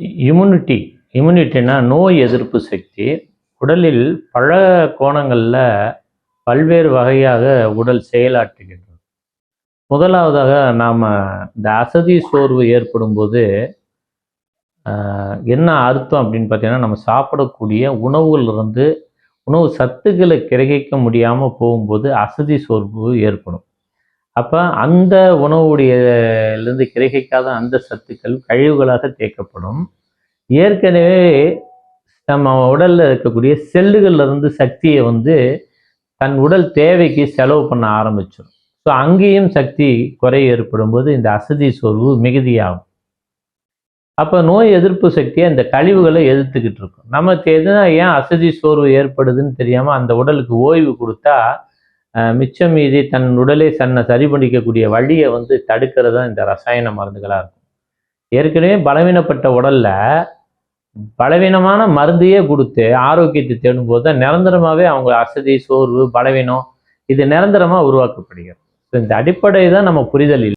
Immunity இம்யூனிட்டினா நோய் எதிர்ப்பு சக்தி. உடலில் பல கோணங்களில் பல்வேறு வகையாக உடல் செயலாற்றுகின்றது. முதலாவதாக நாம் இந்த அசதி சோர்வு ஏற்படும் போது என்ன அர்த்தம் அப்படின்னு பார்த்தீங்கன்னா நம்ம சாப்பிடக்கூடிய உணவுகள் இருந்து உணவு சத்துக்களை கிரகிக்க முடியாமல் போகும்போது அசதி சோர்வு ஏற்படும். அப்போ அந்த உணவுடையிலிருந்து கிரகிக்காத அந்த சத்துக்கள் கழிவுகளாக தேக்கப்படும். ஏற்கனவே நம்ம உடல்ல இருக்கக்கூடிய செல்லுகள்ல இருந்து சக்தியை வந்து தன் உடல் தேவைக்கு செலவு பண்ண ஆரம்பிச்சிடும் ஸோ அங்கேயும் சக்தி குறை ஏற்படும் போது இந்த அசதி சோர்வு மிகுதியாகும். அப்போ நோய் எதிர்ப்பு சக்தியை இந்த கழிவுகளை எதிர்த்துக்கிட்டு இருக்கும். நமக்கு எதுனா ஏன் அசதி சோர்வு ஏற்படுதுன்னு தெரியாமல் அந்த உடலுக்கு ஓய்வு கொடுத்தா மிச்சம் மீதி தன் உடலை தன்னை சரி பண்ணிக்கக்கூடிய வழியை வந்து தடுக்கிறது தான் இந்த ரசாயன மருந்துகளாக இருக்கும். ஏற்கனவே பலவீனப்பட்ட உடல்ல பலவீனமான மருந்தையே கொடுத்து ஆரோக்கியத்தை தேடும் போது தான் நிரந்தரமாகவே அவங்க அசதி சோர்வு பலவீனம் இது நிரந்தரமாக உருவாக்கப்படுகிறது. இந்த அடிப்படை தான் நம்ம புரிதல் இல்லை